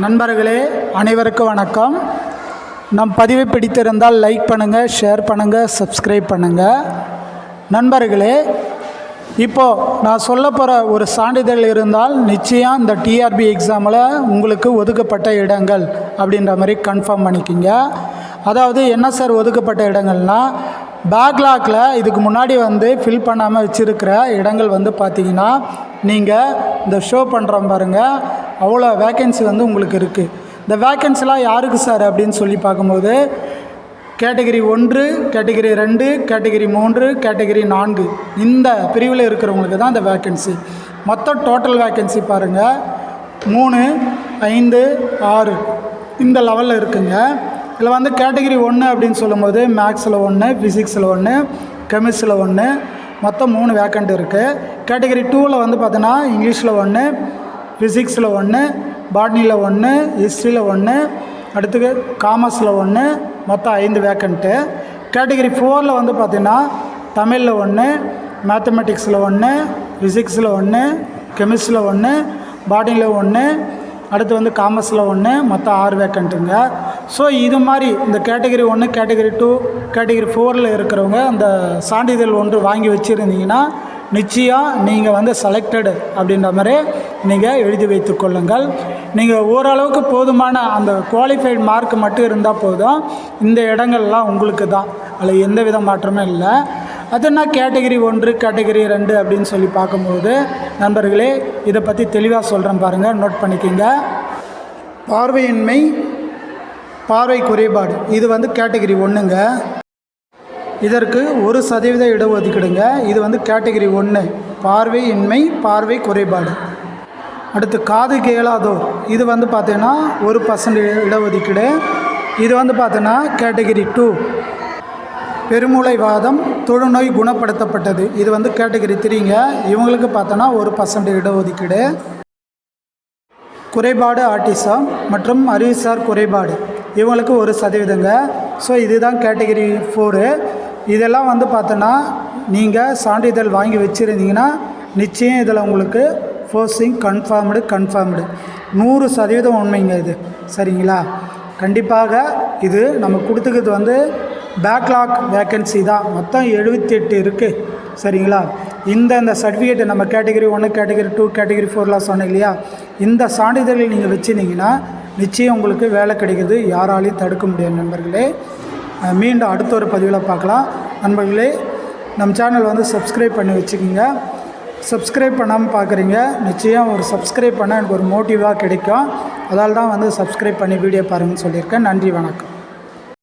நண்பர்களே அனைவருக்கும் வணக்கம். நம் பதிவை பிடித்திருந்தால் லைக் பண்ணுங்கள் ஷேர் பண்ணுங்கள் சப்ஸ்கிரைப் பண்ணுங்கள் நண்பர்களே இப்போது நான் சொல்ல போகிற ஒரு சான்றிதழ் இருந்தால் நிச்சயம் இந்த டிஆர்பி எக்ஸாமில் உங்களுக்கு ஒதுக்கப்பட்ட இடங்கள் அப்படின்ற மாதிரி கன்ஃபார்ம் பண்ணிக்கிங்க. அதாவது என்ன சார் ஒதுக்கப்பட்ட இடங்கள்னால் பேக்லாக்கில் இதுக்கு முன்னாடி வந்து ஃபில் பண்ணாமல் வச்சுருக்கிற இடங்கள் வந்து பார்த்தீங்கன்னா நீங்கள் இந்த ஷோ பண்ணுறோம் பாருங்கள் அவ்வளோ வேக்கன்சி வந்து உங்களுக்கு இருக்குது இந்த வேக்கன்சிலாம் யாருக்கு சார் அப்படின்னு சொல்லி பார்க்கும்போது கேட்டகரி ஒன்று கேட்டகரி ரெண்டு கேட்டகரி மூன்று கேட்டகரி நான்கு. இந்த பிரிவில் இருக்கிறவங்களுக்கு தான் இந்த வேக்கன்சி மொத்தம் டோட்டல் வேக்கன்சி பாருங்கள் மூணு ஐந்து ஆறு. இந்த லெவலில் இருக்குங்க. இதில் வந்து கேட்டகரி ஒன்று அப்படின்னு சொல்லும்போது மேக்ஸில் ஒன்று ஃபிசிக்ஸில் ஒன்று கெமிஸ்ட்ரியில் ஒன்று மொத்தம் மூணு வேக்கண்ட் இருக்குது கேட்டகரி டூவில் வந்து பார்த்தோன்னா இங்கிலீஷில் ஒன்று ஃபிசிக்ஸில் ஒன்று பாட்னியில் ஒன்று ஹிஸ்ட்ரியில் ஒன்று அடுத்து காமர்ஸில் ஒன்று மொத்தம் ஐந்து வேக்கண்ட்டு கேட்டகரி ஃபோரில் வந்து பார்த்திங்கன்னா தமிழில் ஒன்று மேத்தமெட்டிக்ஸில் ஒன்று ஃபிசிக்ஸில் ஒன்று கெமிஸ்ட்ரியில் ஒன்று பாட்னியில் ஒன்று அடுத்து வந்து காமர்ஸில் ஒன்று மொத்தம் ஆறு வேக்கண்ட்டுங்க ஸோ இது மாதிரி இந்த கேட்டகரி ஒன்று கேட்டகரி டூ கேட்டகரி ஃபோரில் இருக்கிறவங்க அந்த சான்றிதழ் ஒன்று வாங்கி வச்சுருந்தீங்கன்னா நிச்சயம் நீங்கள் வந்து செலக்டடு அப்படின்ற மாதிரி நீங்கள் எழுதி வைத்து கொள்ளுங்கள். நீங்கள் ஓரளவுக்கு போதுமான அந்த குவாலிஃபைடு மார்க் மட்டும் இருந்தால் போதும். இந்த இடங்கள்லாம் உங்களுக்கு தான். அதில் எந்த வித மாற்றமும் இல்லை. அதுனா கேட்டகரி ஒன்று கேட்டகரி ரெண்டு அப்படின்னு சொல்லி பார்க்கும்போது நண்பர்களே இதை பற்றி தெளிவாக சொல்கிறேன் பாருங்கள் நோட் பண்ணிக்கோங்க. பார்வையின்மை பார்வை குறைபாடு. இது வந்து கேட்டகரி ஒன்றுங்க இதற்கு ஒரு சதவீத இடஒதுக்கீடுங்க. இது வந்து கேட்டகரி ஒன்று பார்வையின்மை பார்வை குறைபாடு. அடுத்து காது கேளாதோர். இது வந்து பார்த்தீங்கன்னா ஒரு பர்சன்ட் இடஒதுக்கீடு. இது வந்து பார்த்தீங்கன்னா கேட்டகரி டூ பெருமூளைவாதம் தொழுநோய் குணப்படுத்தப்பட்டது. இது வந்து கேட்டகரி த்ரீங்க இவங்களுக்கு பார்த்தோன்னா ஒரு பர்சன்ட் இடஒதுக்கீடு. குறைபாடு ஆட்டிசம் மற்றும் அறிவுசார் குறைபாடு. இவங்களுக்கு ஒரு சதவீதங்க. ஸோ இதுதான் கேட்டகரி ஃபோரு இதெல்லாம் வந்து பார்த்தோன்னா நீங்கள் சான்றிதழ் வாங்கி வச்சுருந்தீங்கன்னா நிச்சயம் இதில் உங்களுக்கு ஃபோர்ஸிங் கன்ஃபார்ம்டு கன்ஃபார்ம்டு நூறு சதவீதம் உண்மைங்க இது. சரிங்களா? கண்டிப்பாக இது நம்ம கொடுத்துக்கிறது வந்து பேக்லாக் வேக்கன்சி தான். மொத்தம் எழுபத்தி எட்டு இருக்குது சரிங்களா? இந்த இந்த சர்டிஃபிகேட்டு நம்ம கேட்டகரி ஒன்று கேட்டகரி டூ கேட்டகரி ஃபோர்லாம் சொன்னேன் இல்லையா? இந்த சான்றிதழை நீங்கள் வச்சுருந்தீங்கன்னா நிச்சயம் உங்களுக்கு வேலை கிடைக்கிது. யாராலையும் தடுக்க முடியாது நண்பர்களே. மீண்டும் அடுத்த ஒரு பதிவில் பார்க்கலாம். நண்பர்களே நம் சேனல் வந்து சப்ஸ்கிரைப் பண்ணி வச்சுக்கோங்க. சப்ஸ்கிரைப் பண்ணாமல் பார்க்குறீங்க நிச்சயம் ஒரு சப்ஸ்கிரைப் பண்ணால் எனக்கு ஒரு மோட்டிவாக கிடைக்கும். அதால் தான் வந்து சப்ஸ்கிரைப் பண்ணி வீடியோ பாருங்கன்னு சொல்லியிருக்கேன். நன்றி வணக்கம்.